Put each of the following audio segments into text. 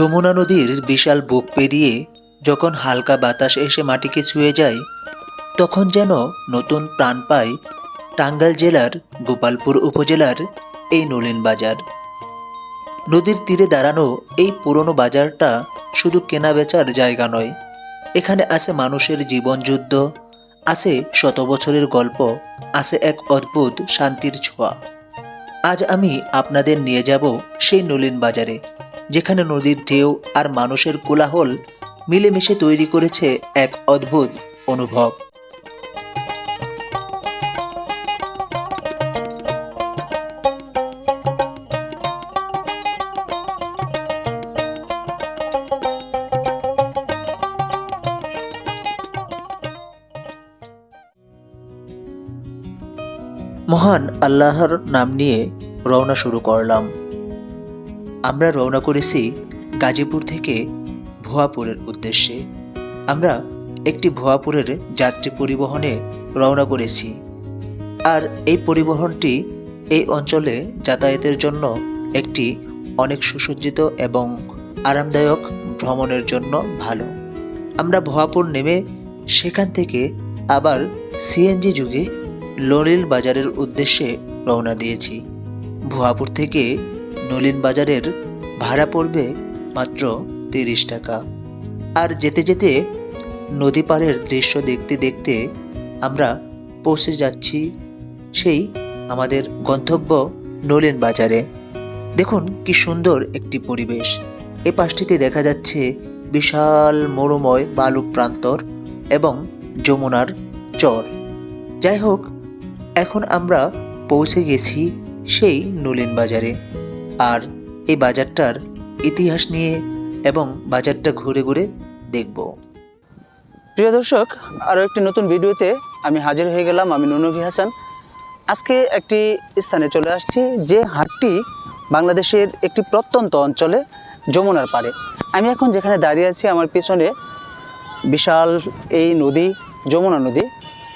যমুনা নদীর বিশাল বুক পেরিয়ে যখন হালকা বাতাস এসে মাটিকে ছুঁয়ে যায়, তখন যেন নতুন প্রাণ পায় টাঙ্গাইল জেলার গোপালপুর উপজেলার এই নলিন বাজার। নদীর তীরে দাঁড়ানো এই পুরনো বাজারটা শুধু কেনা বেচার জায়গা নয়, এখানে আছে মানুষের জীবনযুদ্ধ আছে শত বছরের গল্প, আছে এক অদ্ভুত শান্তির ছোঁয়া। আজ আমি আপনাদের নিয়ে যাব সেই নলিন বাজারে। যেখানে নদীর ঢেউ আর মানুষের কোলাহল মিলেমিশে তৈরি করেছে এক অদ্ভুত অনুভব। মহান আল্লাহর নাম নিয়ে রওনা শুরু করলাম। আমরা রওনা করেছি গাজীপুর থেকে ভুয়াপুরের উদ্দেশ্যে। আমরা একটি ভুয়াপুরের যাত্রী পরিবহনে রওনা করেছি। আর এই পরিবহনটি এই অঞ্চলে যাতায়াতের জন্য একটি অনেক সুসজ্জিত এবং আরামদায়ক ভ্রমণের জন্য ভালো। আমরা ভুয়াপুর নেমে সেখান থেকে আবার সিএনজি যুগে নলিন বাজারের উদ্দেশ্যে রওনা দিয়েছি। ভুয়াপুর থেকে নলিন বাজারের ভাড়া পড়বে মাত্র তিরিশ টাকা। আর যেতে যেতে নদী পাড়ের দৃশ্য দেখতে দেখতে আমরা পৌঁছে যাচ্ছি সেই আমাদের গন্তব্য নলিন বাজারে। দেখুন কি সুন্দর একটি পরিবেশ। এ পাশটিতে দেখা যাচ্ছে বিশাল মরুময় বালু প্রান্তর এবং যমুনার চর। যাই হোক, এখন আমরা পৌঁছে গেছি সেই নলিন বাজারে। আর এই বাজারটার ইতিহাস নিয়ে এবং বাজারটা ঘুরে ঘুরে দেখব। প্রিয় দর্শক, আরও একটি নতুন ভিডিওতে আমি হাজির হয়ে গেলাম আমি নুনভি হাসান। আজকে একটি স্থানে চলে আসছি যে হাটটি বাংলাদেশের একটি প্রত্যন্ত অঞ্চলে যমুনার পারে আমি এখন যেখানে দাঁড়িয়ে আছি, আমার পিছনে বিশাল এই নদী, যমুনা নদী।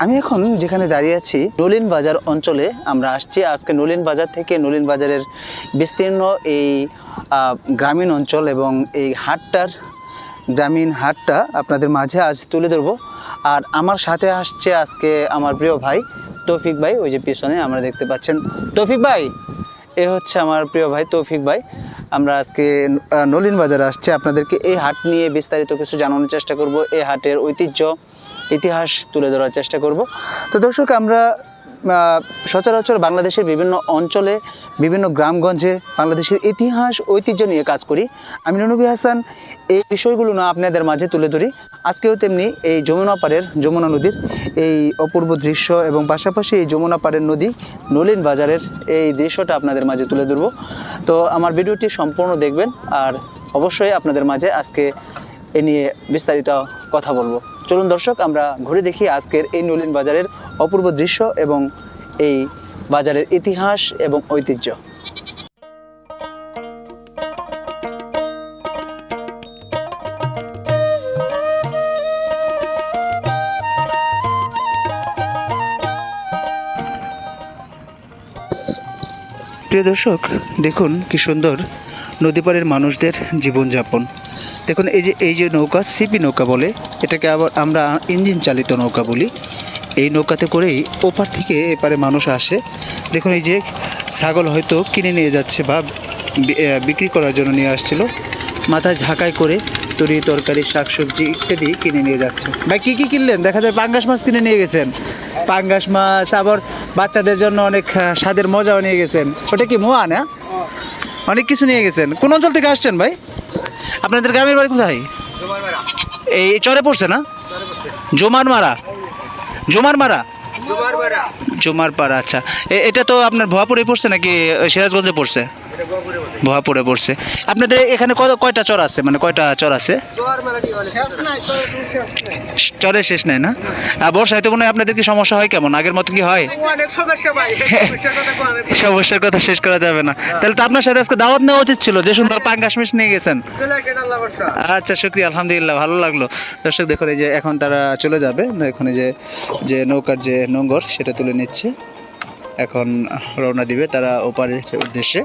আমি এখন যেখানে দাঁড়িয়ে আছি, নলিন বাজার অঞ্চলে আমরা আসছি। আজকে নলিন বাজার থেকে নলিন বাজারের বিস্তীর্ণ এই গ্রামীণ অঞ্চল এবং এই হাটটার গ্রামীণ হাটটা আপনাদের মাঝে আজ তুলে ধরবো। আর আমার সাথে আসছে আজকে আমার প্রিয় ভাই তৌফিক ভাই, ওই যে পিছনে আমরা দেখতে পাচ্ছেন। তৌফিক ভাই, এ হচ্ছে আমার প্রিয় ভাই তৌফিক ভাই। আমরা আজকে নলিন বাজার আসছি। আপনাদেরকে এই হাট নিয়ে বিস্তারিত কিছু জানানোর চেষ্টা করব। এই হাটের ঐতিহ্য ইতিহাস তুলে ধরার চেষ্টা করব। তো দর্শক, আমরা সচরাচর বাংলাদেশের বিভিন্ন অঞ্চলে, বিভিন্ন গ্রামগঞ্জে বাংলাদেশের ইতিহাস, ঐতিহ্য নিয়ে কাজ করি। আমি ননবী হাসান, এই বিষয়গুলো না আপনাদের মাঝে তুলে ধরি। আজকেও তেমনি এই যমুনা পাড়ের যমুনা নদীর এই অপূর্ব দৃশ্য এবং পাশাপাশি এই যমুনা পাড়ের নদী, নলিন বাজারের এই দৃশ্যটা আপনাদের মাঝে তুলে ধরবো। তো আমার ভিডিওটি সম্পূর্ণ দেখবেন আর অবশ্যই আপনাদের মাঝে আজকে এ নিয়ে বিস্তারিত কথা বলব। চলুন দর্শক, আমরা ঘুরে দেখি আজকের এই নলিন বাজারের অপূর্ব দৃশ্য এবং এই বাজারের ইতিহাস এবং ঐতিহ্য। প্রিয় দর্শক, দেখুন কি সুন্দর নদী পাড়ের মানুষদের জীবনযাপন। দেখুন, এই যে এই যে নৌকা, সিপি নৌকা বলে, এটাকে আবার আমরা ইঞ্জিন চালিত নৌকা বলি। এই নৌকাতে করেই ওপার থেকে এপারে মানুষ আসে। দেখুন, এই যে ছাগল হয়তো কিনে নিয়ে যাচ্ছে বা বিক্রি করার জন্য নিয়ে আসছিল। মাথায় ঝাঁকাই করে তরি তরকারি, শাকসবজি ইত্যাদি কিনে নিয়ে যাচ্ছে। ভাই, কী কী কিনলেন? দেখা যায় পাঙ্গাস মাছ কিনে নিয়ে গেছেন। পাঙ্গাস মাছ, আবার বাচ্চাদের জন্য অনেক স্বাদের মজাও নিয়ে গেছেন। ওটা কি মোয়া না? অনেক কিছু নিয়ে গেছেন। কোন অঞ্চল থেকে আসছেন ভাই? আপনাদের গ্রামের বাড়ি কোথায়? এই চরে পড়ছে না? জোমার মারা জোমার মারা জোমার পাড়া আচ্ছা। এ- এটা তো আপনার ভুয়াপুরে পড়ছে নাকি ওই সিরাজগঞ্জে পড়ছে? ভুয়াপুরে পড়ছে। আপনাদের এখানে কয়টা চর আছে? মানে কয়টা চর আছে? চরে শেষ নাই না? আর বর্ষায় তো মনে হয় আপনাদের কি সমস্যা হয় কেমন? আগের মতো কি হয়? সমস্যার কথা শেষ করা যাবে না। তাহলে তো আপনার সাথে আজকে দাওয়াত নেওয়া উচিত ছিল, যে সুন্দর পাঙ্গাস মিশ নিয়ে গেছেন। আচ্ছা শুক্রিয়া, আলহামদুলিল্লাহ, ভালো লাগল। দর্শক, দেখুন এই যে এখন তারা চলে যাবে। এখানে যে যে নৌকার যে নোঙ্গর, সেটা তুলে নিচ্ছে। এখন রওনা দিবে তারা ওপারের উদ্দেশ্যে।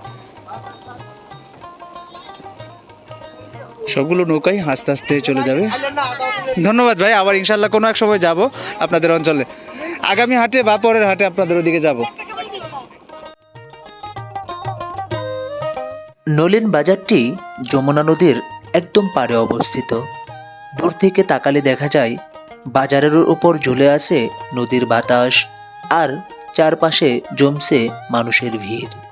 সবগুলো নৌকাই আস্তে আস্তে চলে যাবে। ধন্যবাদ ভাই, আবার ইনশাল্লাহ কোনো এক সময় যাব আপনাদের অঞ্চলে। আগামী হাটে বা পরের হাটে আপনাদের ওদিকে যাব। নলিন বাজারটি যমুনা নদীর একদম পাড়ে অবস্থিত। দূর থেকে তাকালে দেখা যায়, বাজারের উপর ঝুলে আছে নদীর বাতাস আর চারপাশে জমছে মানুষের ভিড়।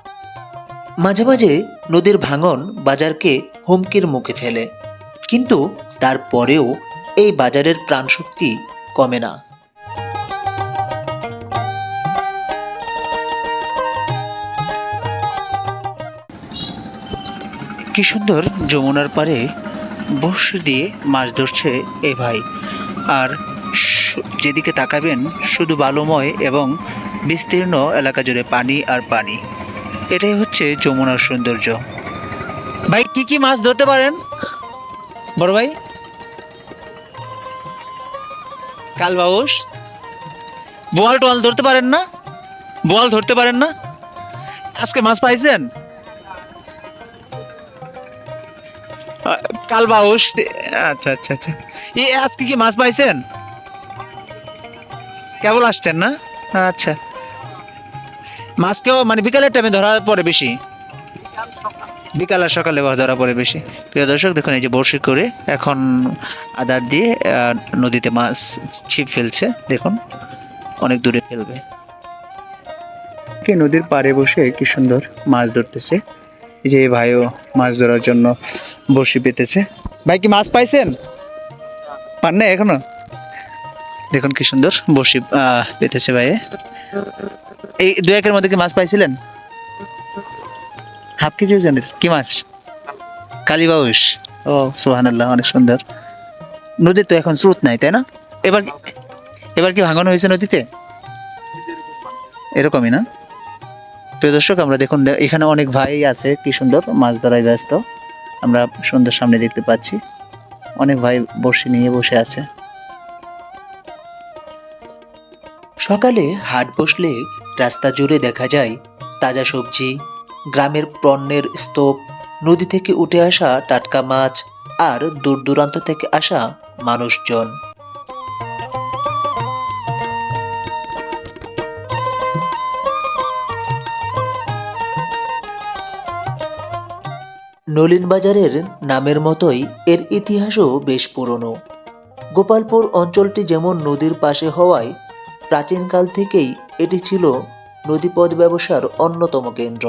মাঝে মাঝে নদীর ভাঙন বাজারকে হুমকির মুখে ফেলে। কিন্তু তারপরেও এই বাজারের প্রাণশক্তি কমে না। কি সুন্দর যমুনার পারে বর্ষি দিয়ে মাছ ধরছে এ ভাই। আর যেদিকে তাকাবেন, শুধু বালুময় এবং বিস্তীর্ণ এলাকা জুড়ে পানি আর পানি। এটাই হচ্ছে যমুনার সৌন্দর্য। ভাই, কি কি মাছ ধরতে পারেন? বড় ভাই? কাল কালবাউস? বোয়াল টোয়াল ধরতে পারেন না? বোয়াল ধরতে পারেন না? আজকে মাছ পাইছেন? কাল কালবাউস? আচ্ছা আচ্ছা আচ্ছা। এই আজকে কি মাছ পাইছেন? কেবল আসতেন না? আচ্ছা। মাছকেও মানে বিকালের টাইমে ধরা পড়ে বেশি। বিকাল আর সকালে ধরা পড়ে বেশি। প্রিয় দর্শক দেখুন এই যে বড়শি করে এখন আদার দিয়ে নদীতে মাছ ছিপ ফেলছে। দেখুন অনেক দূরে ফেলবে। নদীর পাড়ে বসে কি সুন্দর মাছ ধরতেছে। এই যে ভাইও মাছ ধরার জন্য বড়শি পেতেছে। ভাই কি মাছ পাইছেন? পান না এখনও? দেখুন কি সুন্দর আহ, পেতেছে ভাইয়ে। এই দু একের মধ্যে কি মাছ পাইছিলেন? হাফ কেজি ওজনের কি মাছ? কালীবাউস ও সুহানাল্লাহ অনেক সুন্দর। নদীর তো এখন স্রোত নাই, তাই না? এবার এবার কি ভাঙন হয়েছে নদীতে? এরকমই না? প্রিয় দর্শক, আমরা দেখুন এখানে অনেক ভাই আছে, কি সুন্দর, মাছ ধরায় ব্যস্ত। আমরা সুন্দর সামনে দেখতে পাচ্ছি। অনেক ভাই বড়শি নিয়ে বসে আছে। সকালে হাট বসলে রাস্তা জুড়ে দেখা যায় তাজা সবজি, গ্রামের পণ্যের স্তূপ, নদী থেকে উঠে আসা টাটকা মাছ আর দূর দূরান্ত থেকে আসা মানুষজন। নলিন বাজারের নামের মতোই এর ইতিহাসও বেশ পুরনো। গোপালপুর অঞ্চলটি যেমন নদীর পাশে হওয়ায় প্রাচীনকাল থেকেই এটি ছিল নদীপথ ব্যবসার অন্যতম কেন্দ্র।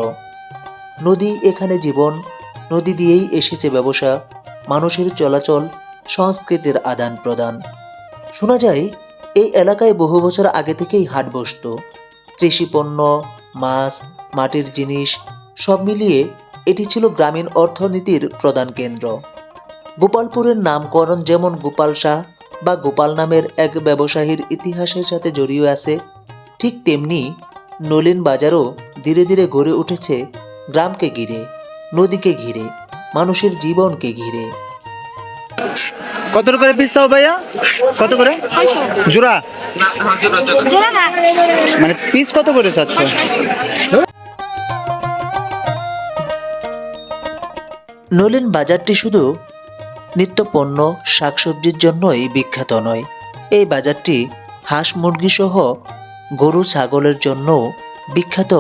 নদী এখানে জীবন, নদী দিয়েই এসেছে ব্যবসা, মানুষের চলাচল, সংস্কৃতির আদান প্রদান। শোনা যায়, এই এলাকায় বহু বছর আগে থেকেই হাট বসত। কৃষিপণ্য মাছ, মাটির জিনিস, সব মিলিয়ে এটি ছিল গ্রামীণ অর্থনীতির প্রধান কেন্দ্র। গোপালপুরের নামকরণ যেমন গোপাল শাহ বা গোপাল নামের এক ব্যবসায়ীর ইতিহাসের সাথে জড়িয়ে আছে ঠিক তেমনি নলিন বাজারও ধীরে ধীরে গড়ে উঠেছে গ্রামকে ঘিরে নদীকে ঘিরে মানুষের জীবনকে ঘিরে। কত করে পিস চাও ভাইয়া? কত করে? জোড়া? মানে পিস কত করে চাচ্ছ? নলিন বাজারটি শুধু নিত্যপণ্য শাকসবজির জন্যই বিখ্যাত নয়। এই বাজারটি হাঁস মুরগি সহ গরু ছাগলের জন্যও বিখ্যাত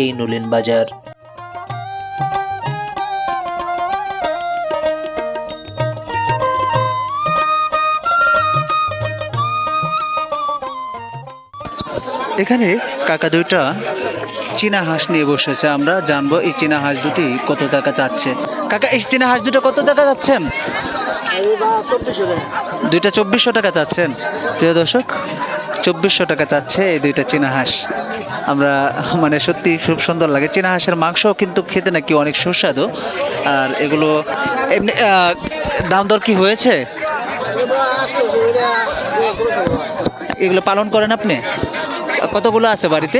এই নলিন বাজার। এখানে কাকা দুইটা চীনা হাঁস নিয়ে বসেছে। আমরা জানব এই চীনা হাঁস দুটি কত টাকা চাচ্ছে। কাকা এই চীনা হাঁস দুটো কত টাকা চাচ্ছেন? দুইটা চব্বিশশো টাকা চাচ্ছেন। প্রিয় দর্শক চব্বিশশো টাকা চাচ্ছে এই দুইটা চীনা হাঁস। আমরা মানে সত্যি খুব সুন্দর লাগে। চীনা হাঁসের মাংস কিন্তু খেতে নাকি অনেক সুস্বাদু। আর এগুলো এমনি দাম দর কি হয়েছে? এগুলো পালন করেন আপনি? কতগুলো আছে বাড়িতে?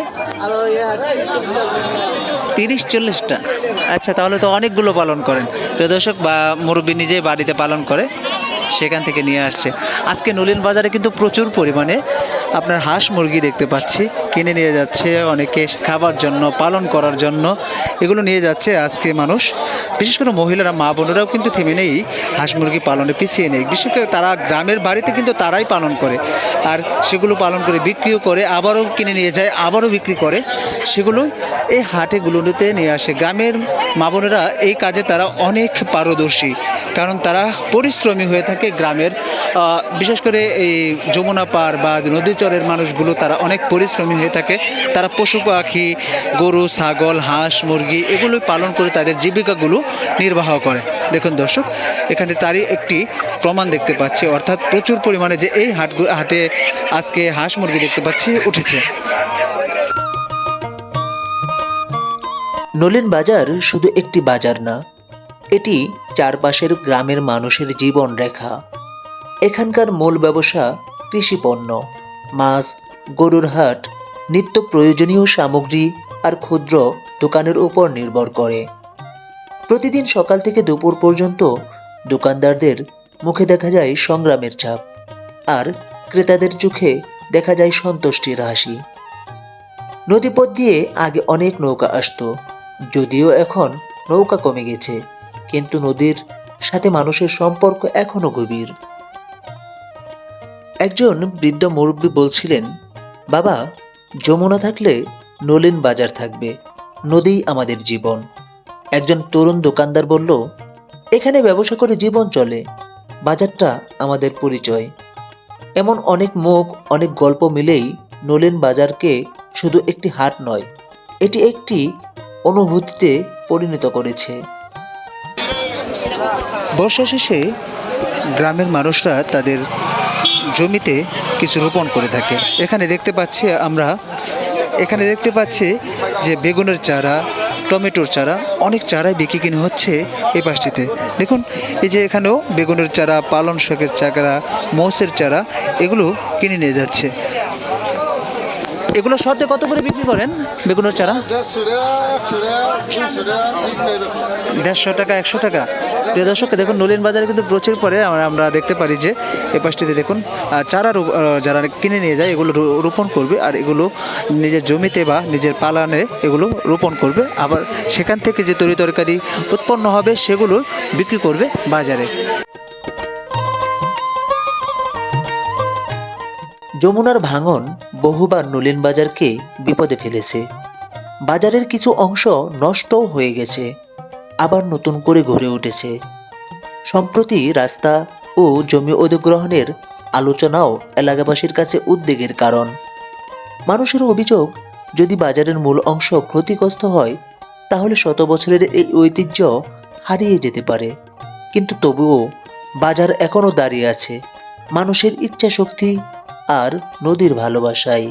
তিরিশ, চল্লিশটা। আচ্ছা তাহলে তো অনেকগুলো পালন করেন। প্রিয় দর্শক, বা মুরব্বী নিজেই বাড়িতে পালন করে, সেখান থেকে নিয়ে আসছে। আজকে নলিন বাজারে কিন্তু প্রচুর পরিমাণে আপনার হাঁস মুরগি দেখতে পাচ্ছি। কিনে নিয়ে যাচ্ছে অনেকে খাবার জন্য, পালন করার জন্য। এগুলো নিয়ে যাচ্ছে আজকে মানুষ। বিশেষ করে মহিলারা, মা বোনেরাও কিন্তু থেমে নেই। হাঁস মুরগি পালনে পিছিয়ে নেই। বিশেষ করে তারা গ্রামের বাড়িতে কিন্তু তারাই পালন করে। আর সেগুলো পালন করে, বিক্রিও করে, আবারও কিনে নিয়ে যায়, আবারও বিক্রি করে। সেগুলো এই হাটেগুলোতে নিয়ে আসে। গ্রামের মা বোনেরা এই কাজে তারা অনেক পারদর্শী। কারণ তারা পরিশ্রমী হয়ে থাকে গ্রামের। বিশেষ করে এই যমুনা পার বা নদী চরের মানুষগুলো তারা অনেক পরিশ্রমী হয়ে থাকে। তারা পশু পাখি, গরু, ছাগল, হাঁস, মুরগি এগুলো পালন করে তাদের জীবিকাগুলো নির্বাহ করে। দেখুন দর্শক, এখানে তারই একটি প্রমাণ দেখতে পাচ্ছি। অর্থাৎ প্রচুর পরিমাণে যে এই হাট হাটে আজকে হাঁস মুরগি দেখতে পাচ্ছি, উঠেছে। নলেন বাজার শুধু একটি বাজার না, এটি চারপাশের গ্রামের মানুষের জীবন রেখা। এখানকার মূল ব্যবসা কৃষিপণ্য মাছ, গরুর হাট, নিত্য প্রয়োজনীয় সামগ্রী আর ক্ষুদ্র দোকানের উপর নির্ভর করে। প্রতিদিন সকাল থেকে দুপুর পর্যন্ত দোকানদারদের মুখে দেখা যায় সংগ্রামের ছাপ, আর ক্রেতাদের চোখে দেখা যায় সন্তুষ্টির হাসি। নদীপথ দিয়ে আগে অনেক নৌকা আসতো, যদিও এখন নৌকা কমে গেছে, কিন্তু নদীর সাথে মানুষের সম্পর্ক এখনও গভীর। একজন বৃদ্ধ মুরব্বী বলছিলেন, বাবা, যমুনা থাকলে নলিন বাজার থাকবে, নদীই আমাদের জীবন। একজন তরুণ দোকানদার বলল, এখানে ব্যবসা করে জীবন চলে। বাজারটা আমাদের পরিচয়। এমন অনেক মুখ, অনেক গল্প মিলেই নলিন বাজারকে শুধু একটি হাট নয়, এটি একটি অনুভূতিতে পরিণত করেছে। বর্ষা শেষে গ্রামের মানুষরা তাদের জমিতে কিছু রোপণ করে থাকে। এখানে দেখতে পাচ্ছি আমরা, এখানে দেখতে পাচ্ছি যে বেগুনের চারা টমেটোর চারা, অনেক চারাই বিক্রি কিনে হচ্ছে এই পাশটিতে। দেখুন, এই যে এখানেও বেগুনের চারা পালন শাকের চারা, মৌসের চারা, এগুলো কিনে নিয়ে যাচ্ছে। এগুলো শর্টে কত করে বিক্রি করেন বেগুনের চারা? দেড়শো টাকা, একশো টাকা। প্রিয় দর্শক, দেখুন, নলিন বাজারে কিন্তু প্রচুর পরে আমরা দেখতে পারি যে এ পাশটিতে দেখুন চারা যারা কিনে নিয়ে যায়, এগুলো রোপণ করবে আর এগুলো নিজের জমিতে বা নিজের পালানে এগুলো রোপণ করবে। আবার সেখান থেকে যে তরি তরকারি উৎপন্ন হবে, সেগুলো বিক্রি করবে বাজারে। যমুনার ভাঙন বহুবার নলিন বাজারকে বিপদে ফেলেছে। বাজারের কিছু অংশ নষ্টও হয়ে গেছে, আবার নতুন করে গড়ে উঠেছে। সম্প্রতি রাস্তা ও জমি অধিগ্রহণের আলোচনাও এলাকাবাসীর কাছে উদ্বেগের কারণ। মানুষের অভিযোগ, যদি বাজারের মূল অংশ ক্ষতিগ্রস্ত হয়, তাহলে শত বছরের এই ঐতিহ্য হারিয়ে যেতে পারে। কিন্তু তবুও বাজার এখনও দাঁড়িয়ে আছে। মানুষের ইচ্ছা শক্তি আর নদীর ভালোবাসায়।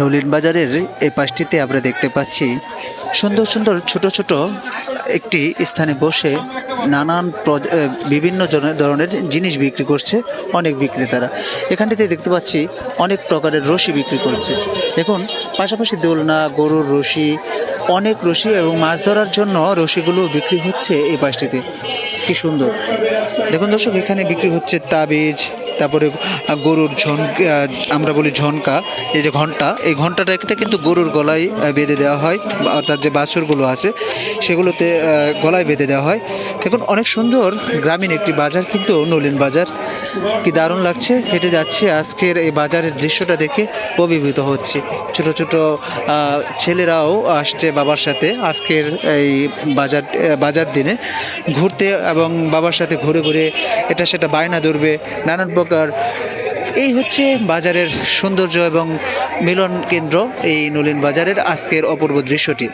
নলিন বাজারের এই পাশটিতে আমরা দেখতে পাচ্ছি সুন্দর সুন্দর ছোট ছোট একটি স্থানে বসে নানান বিভিন্ন ধরনের জিনিস বিক্রি করছে, অনেক বিক্রেতারা। এখানটিতে দেখতে পাচ্ছি অনেক প্রকারের রশি বিক্রি করছে। দেখুন, পাশাপাশি দোলনা, গরুর রশি, অনেক রশি এবং মাছ ধরার জন্য রশিগুলো বিক্রি হচ্ছে এই পাশটিতে। কি সুন্দর। দেখুন দর্শক, এখানে বিক্রি হচ্ছে তাবিজ তারপরে গরুর ঝন আমরা বলি ঝনকা, এই যে ঘণ্টা, এই ঘন্টাটা একটা কিন্তু গরুর গলায় বেঁধে দেওয়া হয় অর্থাৎ যে বাছুরগুলো আছে, সেগুলোতে গলায় বেঁধে দেওয়া হয়। দেখুন, অনেক সুন্দর গ্রামীণ একটি বাজার কিন্তু নলিন বাজার। কি দারুণ লাগছে, হেঁটে যাচ্ছে, আজকের এই বাজারের দৃশ্যটা দেখে অভিভূত হচ্ছে। ছোট ছোট ছেলেরাও আসছে বাবার সাথে আজকের এই বাজার বাজার দিনে। ঘুরতে এবং বাবার সাথে ঘুরে ঘুরে এটা সেটা বায়না ধরবে, নানান প্রকার এই হচ্ছে বাজারের সৌন্দর্য এবং মিলন কেন্দ্র এই নলিন বাজারের আজকের অপূর্ব দৃশ্যটি।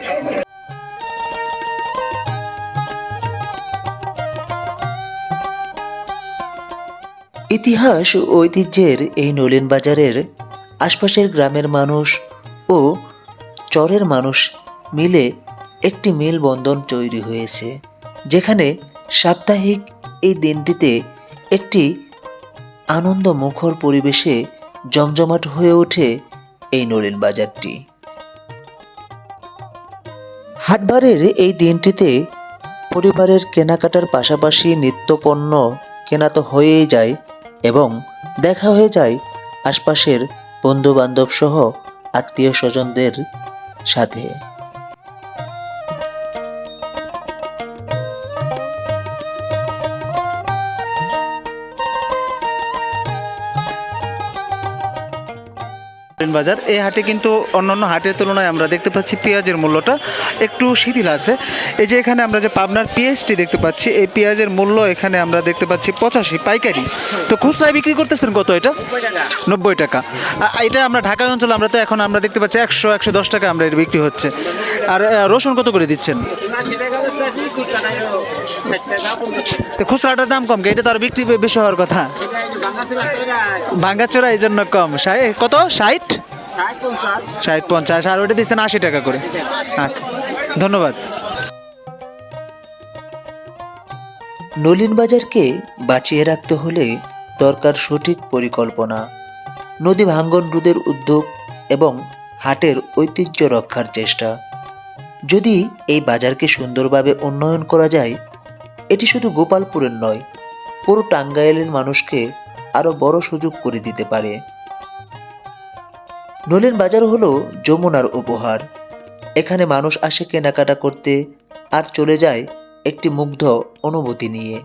ইতিহাস ও ঐতিহ্যের এই নলিন বাজারের আশপাশের গ্রামের মানুষ ও চরের মানুষ মিলে একটি মেলবন্ধন তৈরি হয়েছে, যেখানে সাপ্তাহিক এই দিনটিতে একটি আনন্দ মুখর পরিবেশে জমজমাট হয়ে ওঠে এই নলিন বাজারটি। হাটবারের এই দিনটিতে পরিবারের কেনাকাটার পাশাপাশি নিত্যপণ্য কেনা তো হয়েই যায় এবং দেখা হয়ে যায় আশপাশের বন্ধু বান্ধব সহ আত্মীয় স্বজনদের সাথে। বাজার। এই হাটে কিন্তু অন্যান্য হাটের তুলনায় আমরা দেখতে পাচ্ছি পেঁয়াজের মূল্যটা একটু শিথিল আছে। এই যে এখানে আমরা যে পাবনার পেঁয়াজটি দেখতে পাচ্ছি, এই পেঁয়াজের মূল্য এখানে আমরা দেখতে পাচ্ছি পঁচাশি পাইকারি। তো খুচরায় বিক্রি করতেছেন কত এটা? নব্বই টাকা। এটা আমরা ঢাকা অঞ্চলে আমরা তো এখন আমরা দেখতে পাচ্ছি একশো একশো দশ টাকা আমরা এটা বিক্রি হচ্ছে। আর রসুন কত করে দিচ্ছেন? তো খুচরাটার দাম কম এটা তো আর বিক্রি বেশি হওয়ার কথা। ভাঙ্গাচোরা এই জন্য কম। কত? ষাট? ষাট পঞ্চাশ। আর ওটা দিচ্ছেন আশি টাকা করে। আচ্ছা ধন্যবাদ। নলিন বাজারকে বাঁচিয়ে রাখতে হলে দরকার সঠিক পরিকল্পনা, নদী ভাঙ্গন রোধের উদ্যোগ এবং হাটের ঐতিহ্য রক্ষার চেষ্টা। যদি এই বাজারকে সুন্দরভাবে উন্নয়ন করা যায়, এটি শুধু গোপালপুরের নয়, পুরো টাঙ্গাইলের মানুষকে আরও বড় সুযোগ করে দিতে পারে। নলিন বাজার হলো যমুনার উপহার। এখানে মানুষ আসে কেনাকাটা করতে আর চলে যায় একটি মুগ্ধ অনুভূতি নিয়ে।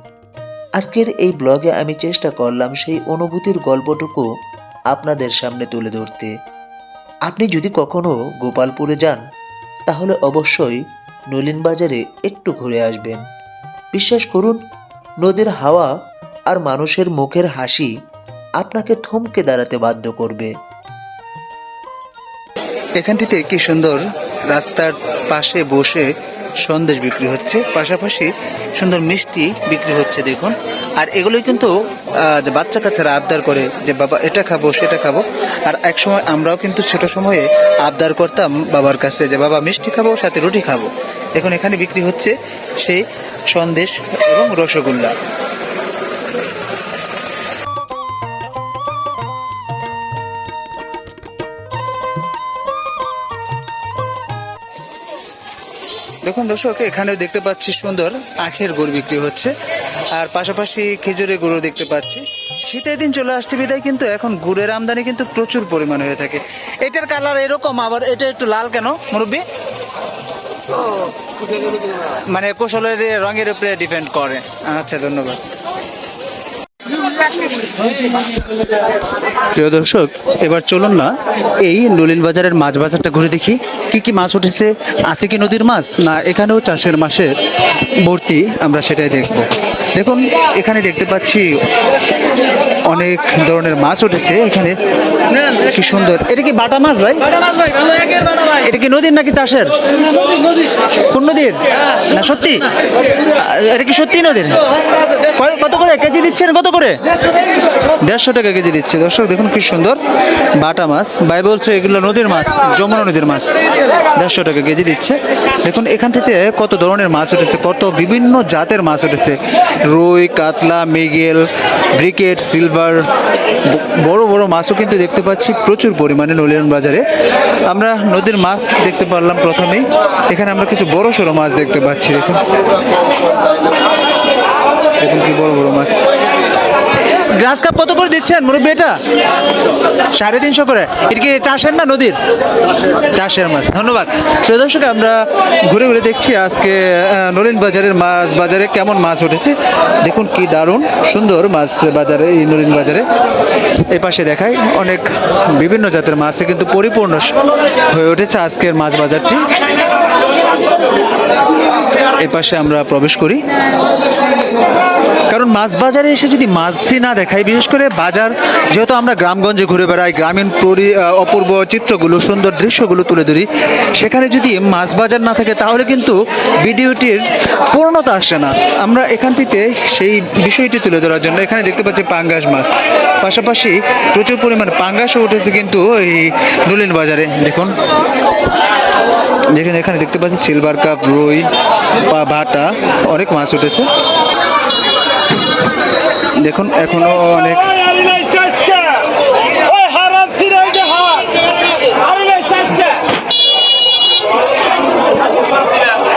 আজকের এই ব্লগে আমি চেষ্টা করলাম সেই অনুভূতির গল্পটুকু আপনাদের সামনে তুলে ধরতে। আপনি যদি কখনো গোপালপুরে যান, তাহলে অবশ্যই নলিন বাজারে একটু ঘুরে আসবেন। বিশ্বাস করুন, নদীর হাওয়া আর মানুষের মুখের হাসি আপনাকে থমকে দাঁড়াতে বাধ্য করবে। এখানটিতে কি সুন্দর রাস্তার পাশে বসে সন্দেশ বিক্রি হচ্ছে, পাশাপাশি সুন্দর মিষ্টি বিক্রি হচ্ছে দেখুন। আর এগুলোই কিন্তু যে বাচ্চা কাচ্চারা আবদার করে যে, বাবা, এটা খাব, সেটা খাব। আর এক সময় আমরাও কিন্তু ছোট সময়ে আবদার করতাম বাবার কাছে যে, বাবা, মিষ্টি খাব, সাথে রুটি খাব। এখন এখানে বিক্রি হচ্ছে সেই সন্দেশ এবং রসগোল্লা। দেখুন দর্শক এখানেও দেখতে পাচ্ছি সুন্দর আখের গুড় বিক্রি হচ্ছে। আর পাশাপাশি খেজুরের গুঁড়ো দেখতে পাচ্ছি। শীতের দিন চলে আসছে বিদায় কিন্তু এখন গুড়ের আমদানি কিন্তু প্রচুর পরিমাণে হয়ে থাকে। এটার কালার এরকম আবার এটা একটু লাল কেন মুরব্বী? মানে কৌশলের রঙের উপরে ডিপেন্ড করে। আচ্ছা ধন্যবাদ। প্রিয় দর্শক, এবার চলুন না, এই নলিল বাজারের মাছ বাজারটা ঘুরে দেখি। কি কি মাছ উঠেছে? আছে কি নদীর মাছ? না, এখানেও চাষের মাসে ভর্তি আমরা সেটাই দেখব। দেখুন এখানে দেখতে পাচ্ছি অনেক ধরনের মাছ উঠেছে এখানে। কি সুন্দর। এটা কি বাটা মাছ ভাই? এটা কি নদীর নাকি চাষের? কোন নদীর? না সত্যি? এটা কি সত্যি নদীর? কত করে? কেজি দিচ্ছেন কত করে? দেড়শো টাকা কেজি দিচ্ছে। দর্শক দেখুন কি সুন্দর বাটা মাছ। ভাই বলছে এগুলো নদীর মাছ যমুনা নদীর মাছ। দেড়শো টাকা কেজি দিচ্ছে। দেখুন এখান থেকে কত ধরনের মাছ উঠেছে কত বিভিন্ন জাতের মাছ উঠেছে। রুই, কাতলা, মেগেল, ব্রিকেট, সিলভার, বড় বড় মাছও কিন্তু দেখতে পাচ্ছি প্রচুর পরিমাণে নলিয়ান বাজারে। আমরা নদীর মাছ দেখতে পারলাম প্রথমেই। এখানে আমরা কিছু বড় সড়ো মাছ দেখতে পাচ্ছি, দেখুন কি বড় বড় মাছ গ্রাস কাপ কত করে দিচ্ছেন, মুরব্বী এটা? সাড়ে তিনশো করে। এটা কি চাষের না নদীর? চাষের মাছ, ধন্যবাদ। প্রিয় দর্শক, আমরা ঘুরে ঘুরে দেখছি আজকে নলিন বাজারের মাছ, বাজারে কেমন মাছ উঠেছে। দেখুন কি দারুণ সুন্দর মাছ বাজারে, এই নলিন বাজারে। এই পাশে দেখায় অনেক বিভিন্ন জাতের মাছে কিন্তু পরিপূর্ণ হয়ে উঠেছে আজকের মাছ বাজারটি। এই পাশে আমরা প্রবেশ করি। কারণ মাছ বাজারে এসে যদি মাছই না দেখাই। বিশেষ করে বাজার, যেহেতু আমরা গ্রামগঞ্জে ঘুরে বেড়াই, গ্রামীণ পরি অপূর্ব চিত্রগুলো, সুন্দর দৃশ্যগুলো তুলে ধরি, সেখানে যদি মাছ বাজার না থাকে, তাহলে কিন্তু ভিডিওটির পূর্ণতা আসে না। আমরা এখানটিতে সেই বিষয়টি তুলে ধরার জন্য এখানে দেখতে পাচ্ছি পাঙ্গাস মাছ। পাশাপাশি প্রচুর পরিমাণে পাঙ্গাসও উঠেছে কিন্তু এই নলিন বাজারে। দেখুন। যেখানে এখানে দেখতে পাচ্ছি সিলভার কাপ রুই বা ভাটা, অনেক মাছ উঠেছে। দেখুন, এখনও অনেক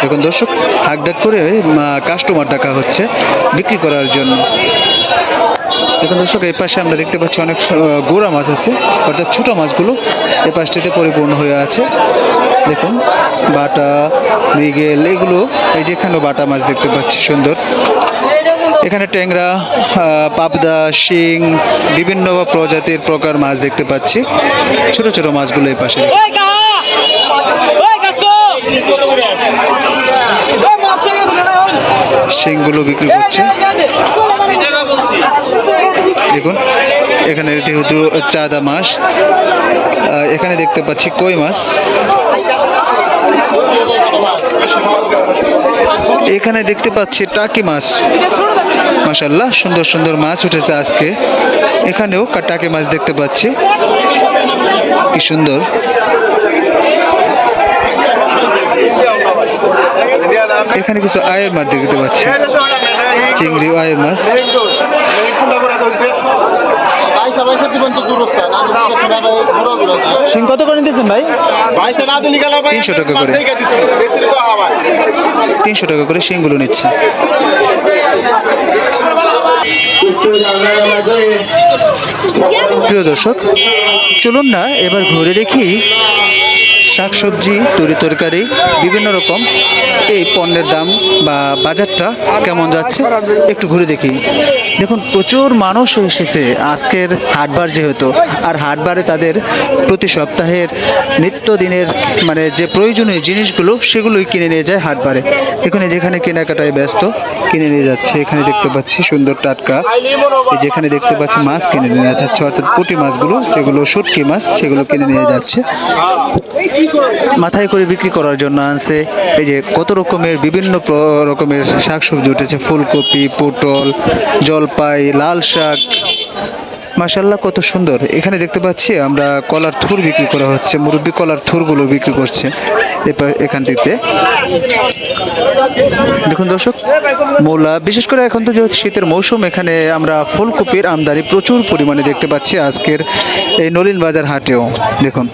দেখুন দর্শক হাক ডাক করে কাস্টমার ডাকা হচ্ছে বিক্রি করার জন্য। দেখুন দর্শক, এই পাশে আমরা দেখতে পাচ্ছি অনেক গোড়া মাছ আছে, অর্থাৎ ছোট মাছগুলো এই পাশটিতে পরিপূর্ণ হয়ে আছে। দেখুন, বাটা, মৃগেল, এগুলো এই যেখানেও বাটা মাছ দেখতে পাচ্ছি, সুন্দর। এখানে ট্যাংরা পাবদা শিং বিভিন্ন প্রজাতির প্রকার মাছ দেখতে পাচ্ছি। ছোট ছোট মাছগুলো এই পাশে শিংগুলো বিক্রি করছে। দেখুন এখানে যেহেতু চাঁদা মাছ এখানে দেখতে পাচ্ছি কই মাছ? এখানে দেখতে পাচ্ছি টাকি মাছ। মাশাল্লাহ সুন্দর সুন্দর মাছ উঠেছে আজকে। এখানেও টাকি মাছ দেখতে পাচ্ছি। কি সুন্দর। এখানে কিছু আয়ের মাছ দেখতে পাচ্ছি। চিংড়ি আয়ের মাছ। সিং কত করে দিয়েছেন ভাই? তিনশো টাকা করে। তিনশো টাকা করে সিংগুলো নিচ্ছে। প্রিয় দর্শক চলুন না এবার ঘুরে দেখি শাকসবজি, তরি তরকারি, বিভিন্ন রকম। এই পণ্যের দাম বা বাজারটা কেমন যাচ্ছে? একটু ঘুরে দেখি। দেখুন, প্রচুর মানুষ এসেছে আজকের হাটবার যেহেতু। আর হাটবারে তাদের প্রতি সপ্তাহের নিত্যদিনের মানে যে প্রয়োজনীয় জিনিসগুলো, সেগুলোই কিনে নিয়ে যায় হাটবারে। এখানে যেখানে কেনাকাটায় ব্যস্ত, কিনে নিয়ে যাচ্ছে। এখানে দেখতে পাচ্ছি সুন্দর টাটকা। যেখানে দেখতে পাচ্ছি মাছ কিনে নিয়ে যাচ্ছে, অর্থাৎ পুঁটি মাছগুলো, যেগুলো শুটকি মাছ, সেগুলো কিনে নিয়ে যাচ্ছে। মাথায় করে বিক্রি করার জন্য আনছে। এই যে কত রকমের বিভিন্ন রকমের শাকসবজি উঠেছে, ফুলকপি, পটল, জলপাই, লাল শাক। মাশাল্লাহ কত সুন্দর। এখানে দেখতে পাচ্ছি আমরা কলার থুর বিক্রি করা হচ্ছে। মুরব্বি কলার থুরগুলো বিক্রি করছে এখান থেকে। দেখুন দর্শক, মূলা, বিশেষ করে এখন তো যেহেতু শীতের মৌসুম, এখানে আমরা ফুলকপির আমদানি প্রচুর পরিমাণে দেখতে পাচ্ছি আজকের এই নলিন বাজার হাটেও। দেখুন।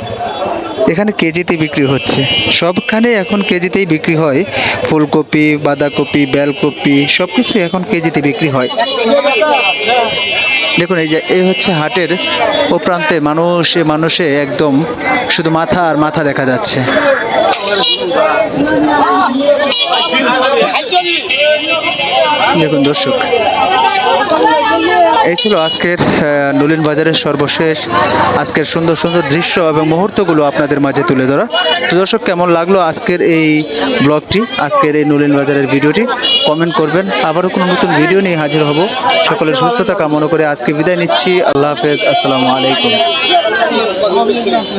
এখানে কেজিতে বিক্রি হচ্ছে। সবখানে এখন কেজিতেই বিক্রি হয়। ফুলকপি, বাঁধাকপি, বেলকপি সব কিছু এখন কেজিতে বিক্রি হয়। দেখুন, এই যে, এই হচ্ছে হাটের ও প্রান্তে মানুষে মানুষে একদম শুধু মাথা আর মাথা দেখা যাচ্ছে। দেখুন দর্শক, এই ছিল আজকের নলিন বাজারের সর্বশেষ আজকের সুন্দর সুন্দর দৃশ্য এবং মুহূর্তগুলো আপনাদের মাঝে তুলে ধরা। তো দর্শক, কেমন লাগল আজকের এই ব্লগটি, আজকের এই নলিন বাজারের ভিডিওটি? কমেন্ট করবেন। আবারও কোনো নতুন ভিডিও নিয়ে হাজির হব। সকলের সুস্থতা কামনা করে আজকে বিদায় নিচ্ছি। আল্লাহ হাফেজ। আসসালামু আলাইকুম।